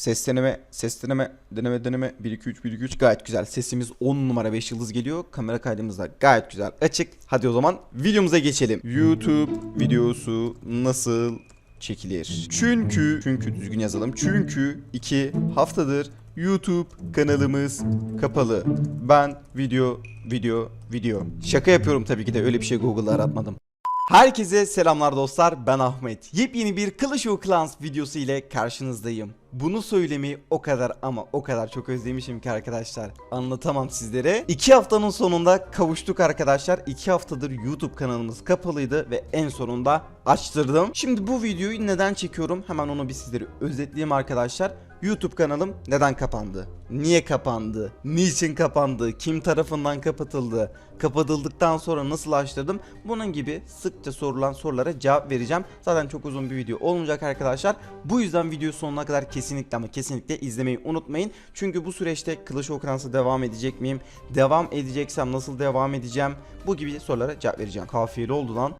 Ses deneme, ses deneme, deneme deneme 1 2 3 1 2 3 gayet güzel. Sesimiz 10 numara 5 yıldız geliyor. Kamera kaydımız da gayet güzel. Açık. Hadi o zaman videomuza geçelim. YouTube videosu nasıl çekilir? Çünkü çünkü düzgün yazalım. Çünkü 2 haftadır YouTube kanalımız kapalı. Ben video video video. Şaka yapıyorum tabii ki de öyle bir şey Google'da aratmadım. Herkese selamlar dostlar ben Ahmet. Yepyeni bir Clash of Clans videosu ile karşınızdayım. Bunu söylemeyi o kadar ama o kadar çok özlemişim ki arkadaşlar. Anlatamam sizlere. 2 haftanın sonunda kavuştuk arkadaşlar. 2 haftadır YouTube kanalımız kapalıydı ve en sonunda açtırdım. Şimdi bu videoyu neden çekiyorum? Hemen onu bir sizlere özetleyeyim arkadaşlar. YouTube kanalım neden kapandı? Niye kapandı? Niçin kapandı? Kim tarafından kapatıldı? Kapatıldıktan sonra nasıl açtırdım? Bunun gibi sıkça sorulan sorulara cevap vereceğim. Zaten çok uzun bir video olmayacak arkadaşlar. Bu yüzden video sonuna kadar kesinlikle ama kesinlikle izlemeyi unutmayın. Çünkü bu süreçte Clash of Clans'a devam edecek miyim? Devam edeceksem nasıl devam edeceğim? Bu gibi sorulara cevap vereceğim. Kafiyeli oldu lan.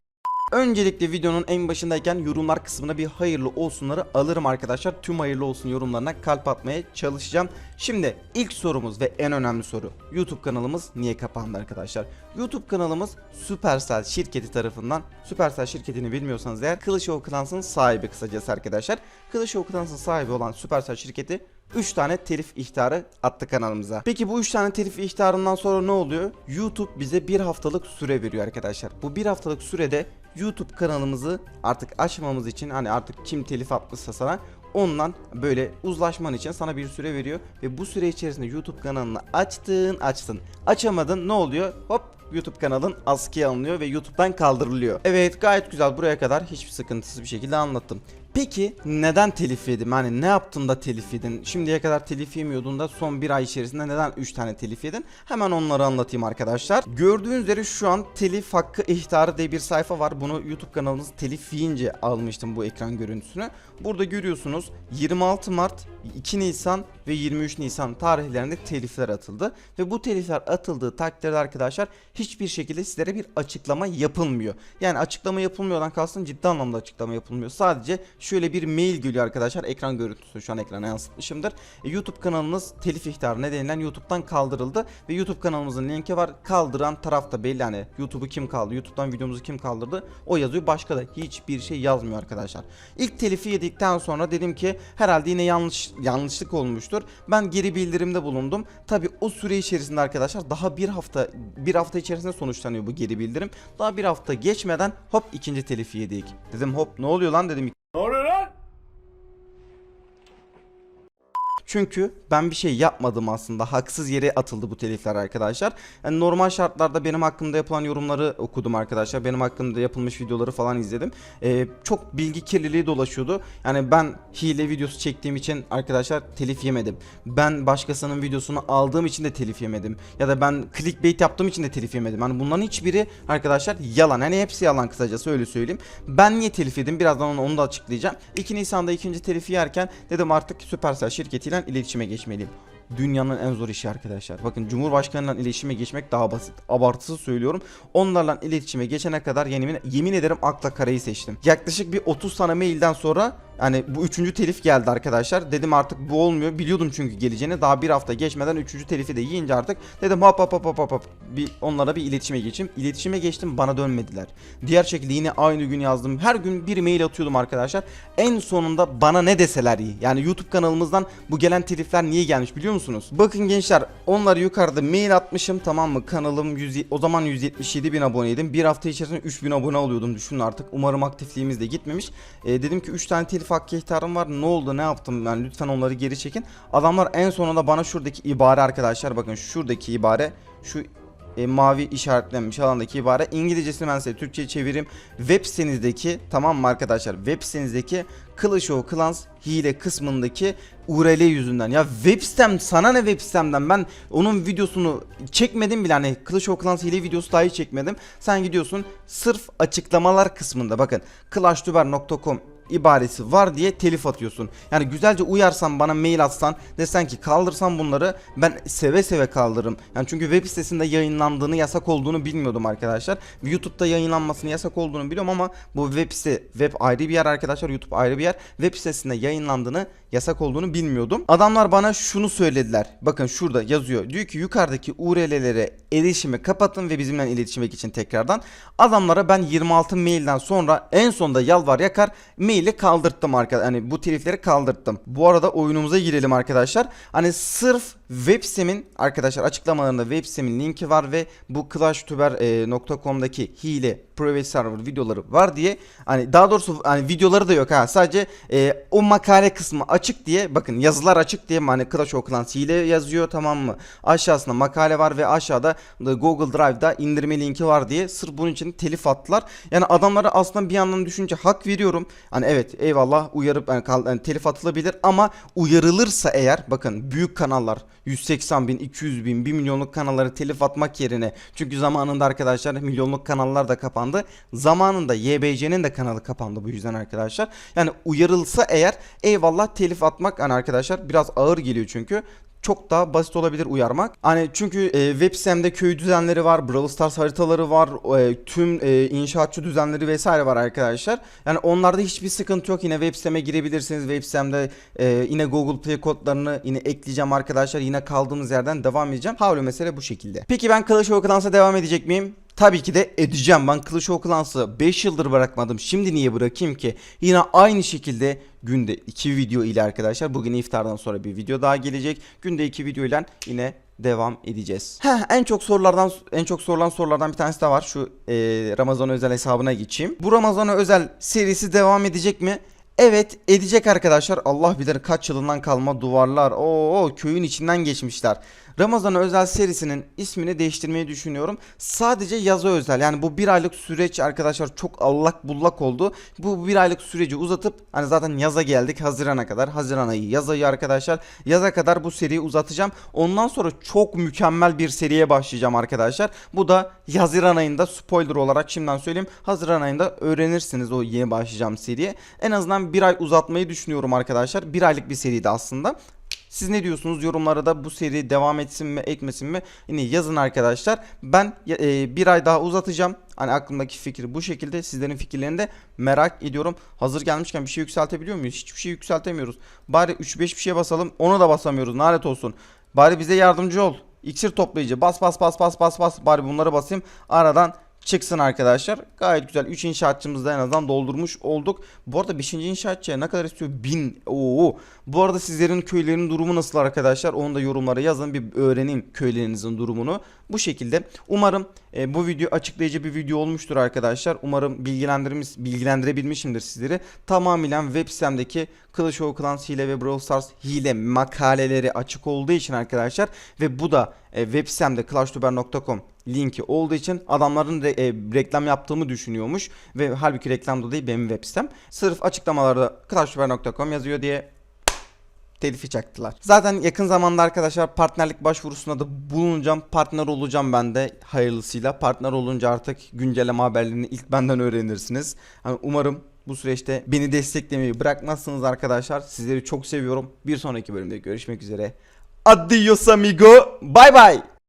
Öncelikle videonun en başındayken yorumlar kısmına bir hayırlı olsunları alırım arkadaşlar. Tüm hayırlı olsun yorumlarına kalp atmaya çalışacağım. Şimdi ilk sorumuz ve en önemli soru. YouTube kanalımız niye kapandı arkadaşlar? YouTube kanalımız Supercell şirketi tarafından Supercell şirketini bilmiyorsanız eğer Clash of Clans'ın sahibi kısacası arkadaşlar. Clash of Clans'ın sahibi olan Supercell şirketi 3 tane telif ihtarı attı kanalımıza. Peki bu 3 tane telif ihtarından sonra ne oluyor? YouTube bize bir haftalık süre veriyor arkadaşlar. Bu bir haftalık sürede YouTube kanalımızı artık açmamız için hani artık kim telif atmışsa sana ondan böyle uzlaşman için sana bir süre veriyor ve bu süre içerisinde YouTube kanalını açtın açtın açamadın ne oluyor hop YouTube kanalın askıya alınıyor ve YouTube'dan kaldırılıyor. Evet gayet güzel buraya kadar hiçbir sıkıntısız bir şekilde anlattım. Peki neden telif yedim? Hani ne yaptın da telif yedin? Şimdiye kadar telif yemiyordun da son bir ay içerisinde neden 3 tane telif yedin? Hemen onları anlatayım arkadaşlar. Gördüğünüz üzere şu an telif hakkı ihtarı diye bir sayfa var. Bunu YouTube kanalımız telif yiyince almıştım bu ekran görüntüsünü. Burada görüyorsunuz 26 Mart, 2 Nisan ve 23 Nisan tarihlerinde telifler atıldı. Ve bu telifler atıldığı takdirde arkadaşlar hiçbir şekilde sizlere bir açıklama yapılmıyor. Yani açıklama yapılmıyordan kastım ciddi anlamda açıklama yapılmıyor. Sadece şöyle bir mail geliyor arkadaşlar. Ekran görüntüsü şu an ekrana yansıtmışımdır. E, YouTube kanalınız telif ihtarı nedeniyle YouTube'dan kaldırıldı ve YouTube kanalımızın linki var. Kaldıran taraf da belli hani YouTube'u kim kaldı, YouTube'dan videomuzu kim kaldırdı o yazıyor. Başka da hiçbir şey yazmıyor arkadaşlar. İlk telifi yedikten sonra dedim ki herhalde yine yanlış yanlışlık olmuştur. Ben geri bildirimde bulundum. Tabi o süre içerisinde arkadaşlar daha bir hafta bir hafta içerisinde sonuçlanıyor bu geri bildirim. Daha bir hafta geçmeden hop ikinci telifi yedik. Dedim hop ne oluyor lan dedim Ne oluyor lan? Çünkü ben bir şey yapmadım aslında. Haksız yere atıldı bu telifler arkadaşlar. Yani normal şartlarda benim hakkımda yapılan yorumları okudum arkadaşlar. Benim hakkımda yapılmış videoları falan izledim. Ee, çok bilgi kirliliği dolaşıyordu. Yani ben hile videosu çektiğim için arkadaşlar telif yemedim. Ben başkasının videosunu aldığım için de telif yemedim. Ya da ben clickbait yaptığım için de telif yemedim. Yani bunların hiçbiri arkadaşlar yalan. Yani hepsi yalan kısacası öyle söyleyeyim. Ben niye telif yedim? Birazdan onu, da açıklayacağım. 2 Nisan'da ikinci telifi yerken dedim artık Supercell şirketiyle iletişime geçmeliyim. Dünyanın en zor işi arkadaşlar. Bakın Cumhurbaşkanıyla iletişime geçmek daha basit. Abartısız söylüyorum. Onlarla iletişime geçene kadar yemin, yemin ederim akla karayı seçtim. Yaklaşık bir 30 tane mailden sonra yani bu üçüncü telif geldi arkadaşlar. Dedim artık bu olmuyor. Biliyordum çünkü geleceğini. Daha bir hafta geçmeden üçüncü telifi de yiyince artık dedim hop hop hop hop hop hop. Bir, onlara bir iletişime geçeyim. İletişime geçtim bana dönmediler. Diğer şekilde yine aynı gün yazdım. Her gün bir mail atıyordum arkadaşlar. En sonunda bana ne deseler iyi. Yani YouTube kanalımızdan bu gelen telifler niye gelmiş biliyor musunuz? Bakın gençler onları yukarıda mail atmışım tamam mı? Kanalım 100, o zaman 177 bin aboneydim. Bir hafta içerisinde 3000 abone oluyordum düşünün artık. Umarım aktifliğimiz de gitmemiş. E, dedim ki 3 tane telif hakkı ihtarım var. Ne oldu ne yaptım yani lütfen onları geri çekin. Adamlar en sonunda bana şuradaki ibare arkadaşlar bakın şuradaki ibare şu e, mavi işaretlenmiş alandaki ibare İngilizcesini ben size Türkçe'ye çevireyim. Web sitenizdeki tamam mı arkadaşlar? Web sitenizdeki Clash of Clans hile kısmındaki URL yüzünden. Ya web sitem sana ne web sitemden ben onun videosunu çekmedim bile hani Clash of Clans hile videosu dahi çekmedim. Sen gidiyorsun sırf açıklamalar kısmında bakın clashtüber.com ibaresi var diye telif atıyorsun. Yani güzelce uyarsan bana mail atsan desen ki kaldırsan bunları ben seve seve kaldırırım. Yani çünkü web sitesinde yayınlandığını yasak olduğunu bilmiyordum arkadaşlar. YouTube'da yayınlanmasını yasak olduğunu biliyorum ama bu web site web ayrı bir yer arkadaşlar. YouTube ayrı bir yer. Web sitesinde yayınlandığını yasak olduğunu bilmiyordum. Adamlar bana şunu söylediler. Bakın şurada yazıyor. Diyor ki yukarıdaki URL'lere erişimi kapatın ve bizimle iletişime geçin tekrardan. Adamlara ben 26 mailden sonra en sonunda yalvar yakar maili kaldırttım arkadaşlar. Hani bu telifleri kaldırttım. Bu arada oyunumuza girelim arkadaşlar. Hani sırf web sitemin arkadaşlar açıklamalarında web sitemin linki var ve bu clashtüber.com'daki hile private server videoları var diye hani daha doğrusu hani videoları da yok ha sadece e, o makale kısmı açık diye bakın yazılar açık diye hani Clash of Clans hile yazıyor tamam mı? Aşağısında makale var ve aşağıda da Google Drive'da indirme linki var diye sırf bunun için telif attılar. Yani adamlara aslında bir yandan düşünce hak veriyorum. Hani evet eyvallah uyarıp yani, kal- yani telif atılabilir ama uyarılırsa eğer bakın büyük kanallar 180 bin 200 bin 1 milyonluk kanalları telif atmak yerine çünkü zamanında arkadaşlar milyonluk kanallar da kapandı zamanında YBC'nin de kanalı kapandı bu yüzden arkadaşlar yani uyarılsa eğer eyvallah telif atmak hani arkadaşlar biraz ağır geliyor çünkü çok daha basit olabilir uyarmak. Hani çünkü e, web sitemde köy düzenleri var, Brawl Stars haritaları var, e, tüm e, inşaatçı düzenleri vesaire var arkadaşlar. Yani onlarda hiçbir sıkıntı yok. Yine web siteme girebilirsiniz. Web sitemde e, yine Google Play kodlarını yine ekleyeceğim arkadaşlar. Yine kaldığımız yerden devam edeceğim. Havlu mesele bu şekilde. Peki ben Clash of Clans'a devam edecek miyim? Tabii ki de edeceğim. Ben Clash of Clans'ı 5 yıldır bırakmadım. Şimdi niye bırakayım ki? Yine aynı şekilde günde 2 video ile arkadaşlar. Bugün iftardan sonra bir video daha gelecek. Günde 2 video ile yine devam edeceğiz. Heh, en çok sorulardan en çok sorulan sorulardan bir tanesi de var. Şu e, Ramazan özel hesabına geçeyim. Bu Ramazan özel serisi devam edecek mi? Evet edecek arkadaşlar. Allah bilir kaç yılından kalma duvarlar. Oo köyün içinden geçmişler. Ramazan özel serisinin ismini değiştirmeyi düşünüyorum. Sadece yaza özel. Yani bu bir aylık süreç arkadaşlar çok allak bullak oldu. Bu bir aylık süreci uzatıp hani zaten yaza geldik Haziran'a kadar. Haziran ayı yaz ayı arkadaşlar. Yaza kadar bu seriyi uzatacağım. Ondan sonra çok mükemmel bir seriye başlayacağım arkadaşlar. Bu da Haziran ayında spoiler olarak şimdiden söyleyeyim. Haziran ayında öğrenirsiniz o yeni başlayacağım seriye. En azından bir ay uzatmayı düşünüyorum arkadaşlar. Bir aylık bir seriydi aslında. Siz ne diyorsunuz yorumlara da bu seri devam etsin mi etmesin mi yine yazın arkadaşlar. Ben e, bir ay daha uzatacağım. Hani aklımdaki fikir bu şekilde. Sizlerin fikirlerini de merak ediyorum. Hazır gelmişken bir şey yükseltebiliyor muyuz? Hiçbir şey yükseltemiyoruz. Bari 3-5 bir şeye basalım. Onu da basamıyoruz. Lanet olsun. Bari bize yardımcı ol. İksir toplayıcı. Bas bas bas bas bas bas. Bari bunları basayım. Aradan çıksın arkadaşlar. Gayet güzel. 3 inşaatçımızı da en azından doldurmuş olduk. Bu arada 5. inşaatçıya ne kadar istiyor? 1000. Oo. Bu arada sizlerin köylerin durumu nasıl arkadaşlar? Onu da yorumlara yazın. Bir öğrenin köylerinizin durumunu. Bu şekilde. Umarım e, bu video açıklayıcı bir video olmuştur arkadaşlar. Umarım bilgilendirmiş, bilgilendirebilmişimdir sizleri. Tamamen web sitemdeki Clash of Clans hile ve Brawl Stars hile makaleleri açık olduğu için arkadaşlar. Ve bu da e, web sitemde clashtüber.com linki olduğu için adamların re- e, reklam yaptığımı düşünüyormuş. Ve halbuki reklamda değil benim web sitem. Sırf açıklamalarda clashtüber.com yazıyor diye telifi çaktılar. Zaten yakın zamanda arkadaşlar partnerlik başvurusunda da bulunacağım. Partner olacağım ben de hayırlısıyla. Partner olunca artık güncelleme haberlerini ilk benden öğrenirsiniz. Hani umarım bu süreçte beni desteklemeyi bırakmazsınız arkadaşlar. Sizleri çok seviyorum. Bir sonraki bölümde görüşmek üzere. Adios amigo. Bye bye.